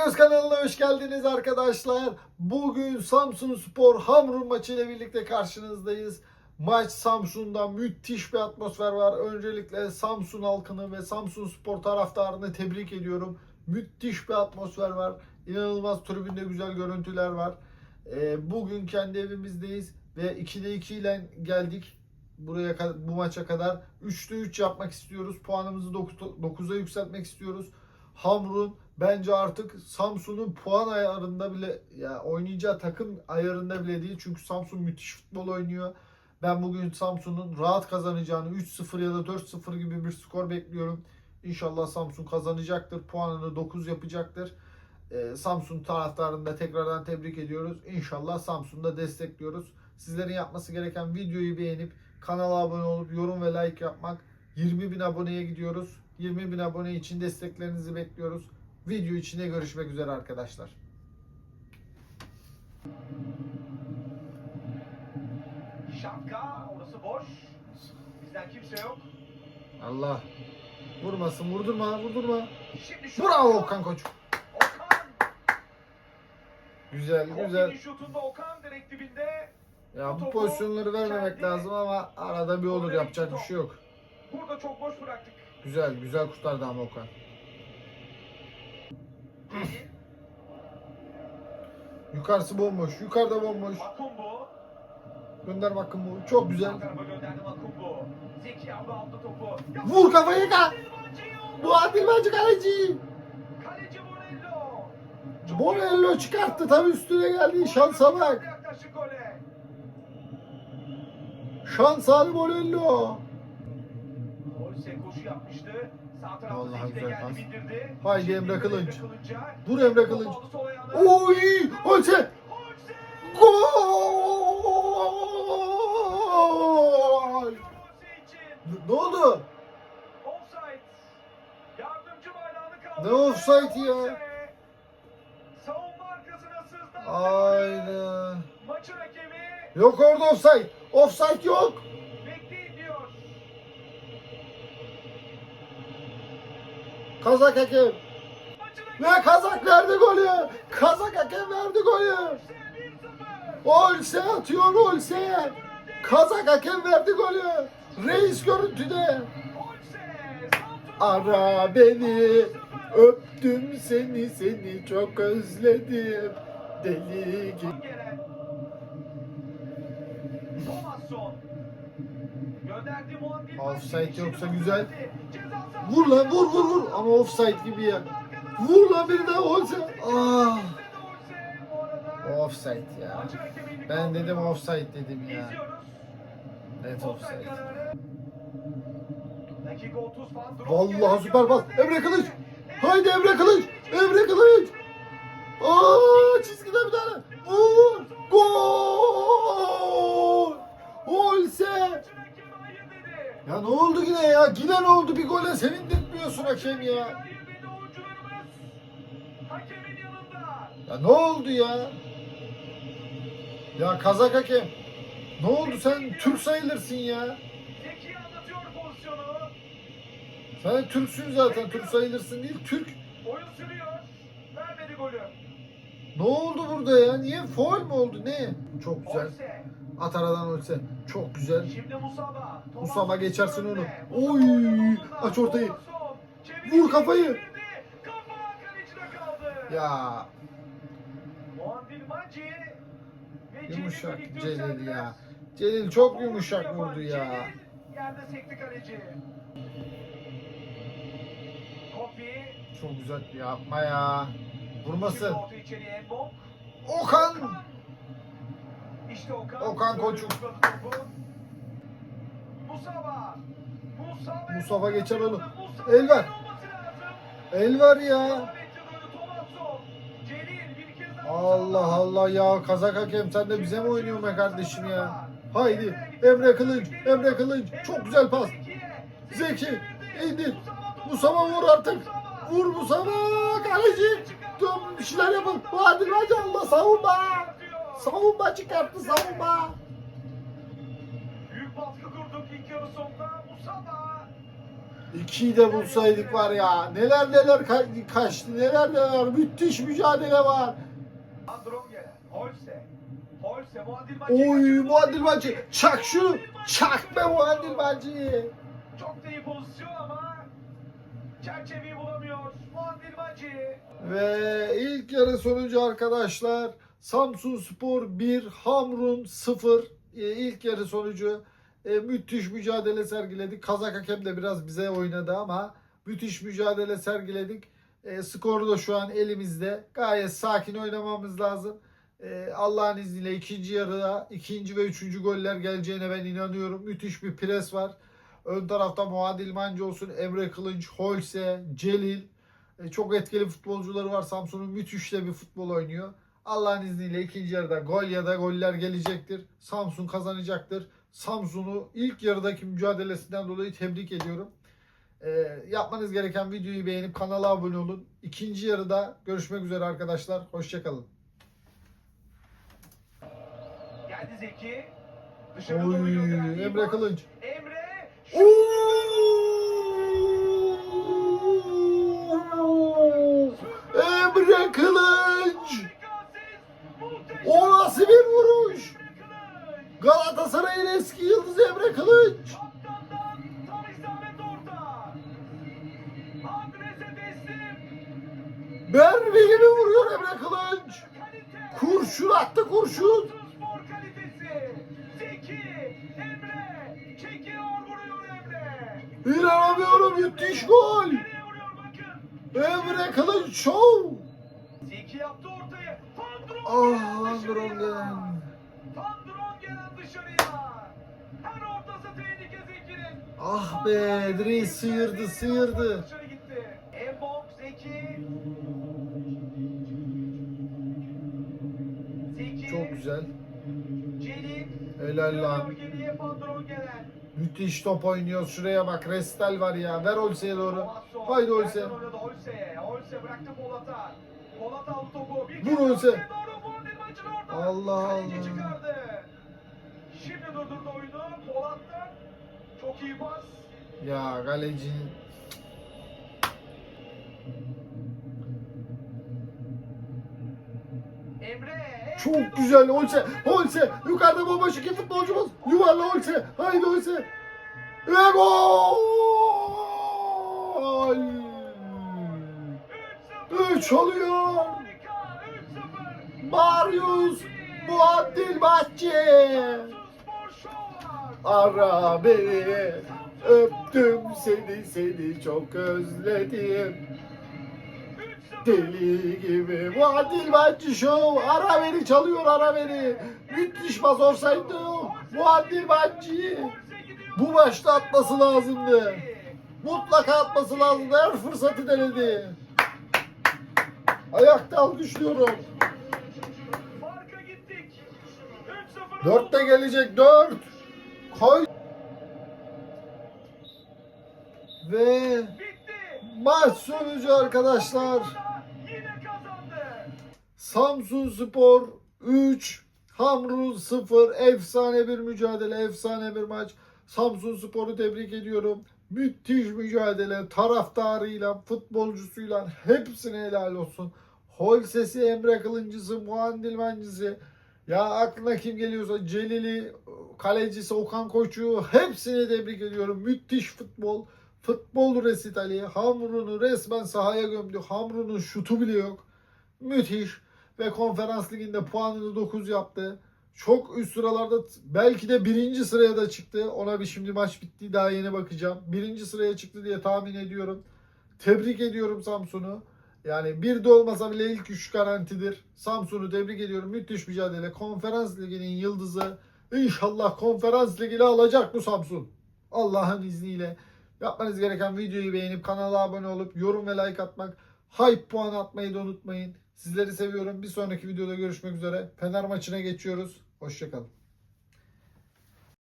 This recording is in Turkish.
Karagöz kanalına hoş geldiniz arkadaşlar. Bugün Samsun Spor Hamrun maçı ile birlikte karşınızdayız. Maç Samsun'da müthiş bir atmosfer var. Öncelikle Samsun halkını ve Samsun Spor taraftarını tebrik ediyorum. Müthiş bir atmosfer var. İnanılmaz tribünde güzel görüntüler var. Ee, bugün kendi evimizdeyiz ve 2'de 2 ile geldik buraya bu maça kadar 3'te 3 yapmak istiyoruz. Puanımızı 9'a yükseltmek istiyoruz. Hamrun bence artık Samsun'un puan ayarında bile ya oynayacağı takım ayarında bile değil. Çünkü Samsun müthiş futbol oynuyor. Ben bugün Samsun'un rahat kazanacağını 3-0 ya da 4-0 gibi bir skor bekliyorum. İnşallah Samsun kazanacaktır. Puanını 9 yapacaktır. Ee, Samsun taraftarını da tekrardan tebrik ediyoruz. İnşallah Samsun'da destekliyoruz. Sizlerin yapması gereken videoyu beğenip kanala abone olup yorum ve like yapmak. 20 bin aboneye gidiyoruz. 20 bin abone için desteklerinizi bekliyoruz. Video içinde görüşmek üzere arkadaşlar. Şapka orası boş. Bizden kimse yok. Allah. Vurmasın, vurdurma, vurdurma. Şimdi Bravo Okan Koç. Okan. Güzel, güzel. Şutunda Okan direkt dibinde. Ya bu pozisyonları vermemek lazım ama arada bir olur yapacak bir şey yok. Burada çok boş bıraktık. Güzel, güzel kurtardı ama Okan. Yukarısı bomboş, yukarıda bomboş. Gönder bu. Çok güzel. Vur kafayı yok. Bu Adil Bacı kaleci. Kaleci Bonello çıkarttı tabii üstüne geldi. Şansa bak. Şans Ali Bonello. Olse koşu yapmıştı. Sağ tarafta Vallahi Zeki de güzel geldi pas. bindirdi. Haydi Emre Kılınç. Dur Emre Kılınç. Oy! Olse. Gol! Ne oldu? Ne offside ya? Savunma arkasına sızdı. Aynen. Maçın hakemi Yok orada offside. Offside yok. Kazak hakem. Ve Kazak verdi golü. Kazak hakem verdi golü. Olse 1-0. Olse atıyor Olse. Kazak hakem verdi golü. Reis görüntüde. Ara beni. Öptüm seni seni çok özledim. Deli gibi. Offside yoksa güzel. Vur lan vur vur vur. Ama offside gibi ya. Vur lan bir daha Olse. Ah. Offside ya. Ben dedim offside dedim ya. Net Offside offside. kararı. Dakika 30 Van Drop Vallahi süper gönderdi. Emre Kılıç. Haydi Emre Kılıç. Emre Kılıç. Ya? Yine ne oldu? Bir gole sevindirtmiyorsun hakem ya. Ya ne oldu ya? Ya kazak hakem. Ne oldu sen Türk sayılırsın ya. Sen Türksün zaten Türk sayılırsın değil Türk. Oyun sürüyor. Vermedi golü. Ne oldu burada ya? Niye foul mu oldu? Ne? Çok güzel. At aradan ölse. Çok güzel. Şimdi Musaba. Musaba geçersin onu. Oy, aç ortayı. Vur kafayı. Ya yumuşak Celil ya. Celil çok yumuşak vurdu ya. Celil Yerde sekti kaleci. Kofi. Çok güzel yapma ya. Embok. Okan. İşte Okan. Okan koçum. Topu. Musaba. Musaba. Mustafa geçer onu. Mustafa El ver. olması lazım. El var ya. Allah. Allah ya kazak hakem sen de bize mi oynuyorsun be kardeşim ya? Haydi Emre Kılınç, Emre Kılınç çok güzel pas. Zeki indir. Musaba vur artık. Vur Musaba kaleci. Bir şeyler yapın. Hadi hadi Allah savunma. Savunma çıkarttı savunma. Büyük baskı kurduk ilk yarı sonunda. Musaba. İkiyi de bulsaydık var ya. Neler neler ka- kaçtı. Neler neler. Müthiş mücadele var. Androngen, Holse. Holse. Oy. Muadil Bacı. Çak şunu. Çak be Muadil Bacı. Çok da iyi pozisyon ama çerçeveyi bulamıyor. Muadil Bacı. Ve ilk yarı sonucu arkadaşlar Samsun Spor 1, Hamrun 0. Ee, ilk yarı sonucu e, müthiş mücadele sergiledik. Kazak hakem de biraz bize oynadı ama müthiş mücadele sergiledik. E, skoru da şu an elimizde. Gayet sakin oynamamız lazım. E, Allah'ın izniyle ikinci yarıda ikinci ve üçüncü goller geleceğine ben inanıyorum. Müthiş bir pres var. Ön tarafta Muadil Mancı olsun, Emre Kılınç, Holse, Celil. E, çok etkili futbolcuları var. Samsun'un müthiş de bir futbol oynuyor. Allah'ın izniyle ikinci yarıda gol ya da goller gelecektir. Samsun kazanacaktır. Samsun'u ilk yarıdaki mücadelesinden dolayı tebrik ediyorum. E, yapmanız gereken videoyu beğenip kanala abone olun. İkinci yarıda görüşmek üzere arkadaşlar. Hoşçakalın. Geldi Zeki. Dışarı Oy, doğru gönderdi. Emre Kılınç. Emre. Emre Kılınç. O nasıl bir vuruş? Kılıç. Galatasaray'ın eski yıldızı Emre teslim. Mermi gibi vuruyor Emre. Kalite. Kurşun attı kurşun. İnanamıyorum müthiş gol. Emre Kılınç şov. Yaptı ortayı. Van Ah Drongen. Van Drongen dışarıya. Her ortası tehlike Zeki'nin. Ah be direği sıyırdı sıyırdı. Dışarı gitti. Embok Zeki. Zeki. Çok güzel. Celil. Helal lan. Geriye Van Drongen'e. Müthiş top oynuyor. Şuraya bak. Restel var ya. Ver Olse'ye doğru. Haydi Olse. Olse'ye. Olse bıraktı Polat'a. Polat aldı topu. Bir Vur Olse. Olse'ye doğru. Maçın orada. Allah Kaleci çıkardı. Şimdi durdurdu oyunu. Polat'tan. Çok iyi pas. Ya kalecinin. Emre. Çok güzel Olse. Olse. Yukarıda bomboş iki futbolcumuz. Yuvarla Olse. Haydi Olse. Ve gol. 3-0. 3 oluyor. Harika. 3-0. Marius Muadil Bahçe. Spor Show var. Ara beni. Öptüm seni seni çok özledim. 3-0. Deli gibi Muadil Bahçe Show. Ara beni çalıyor ara beni. Müthiş pas olsaydı yok. Muadil Bahçe. Bu maçta atması lazımdı. Mutlaka atması lazımdı. Her fırsatı denedi. Ayakta alkışlıyorum. 3-0. Dörtte gelecek dört. Koy. Ve maç sonucu arkadaşlar. Samsun Spor 3, Hamrun 0. Efsane bir mücadele, efsane bir maç. Samsun Spor'u tebrik ediyorum. Müthiş mücadele. Taraftarıyla, futbolcusuyla hepsine helal olsun. Holsesi, Emre Kılıncısı, Muandil Mencisi. Ya aklına kim geliyorsa Celil'i, kalecisi Okan Koç'u hepsini tebrik ediyorum. Müthiş futbol. Futbol resitali. Hamrun'u resmen sahaya gömdü. Hamrun'un şutu bile yok. Müthiş. Ve konferans liginde puanını 9 yaptı. Çok üst sıralarda belki de birinci sıraya da çıktı. Ona bir şimdi maç bitti daha yeni bakacağım. Birinci sıraya çıktı diye tahmin ediyorum. Tebrik ediyorum Samsun'u. Yani bir de olmasa bile ilk üç garantidir. Samsun'u tebrik ediyorum. Müthiş mücadele. Konferans liginin yıldızı. İnşallah konferans ligini alacak bu Samsun. Allah'ın izniyle. Yapmanız gereken videoyu beğenip kanala abone olup yorum ve like atmak. Hype puan atmayı da unutmayın. Sizleri seviyorum. Bir sonraki videoda görüşmek üzere. Fener maçına geçiyoruz. Hoşçakalın.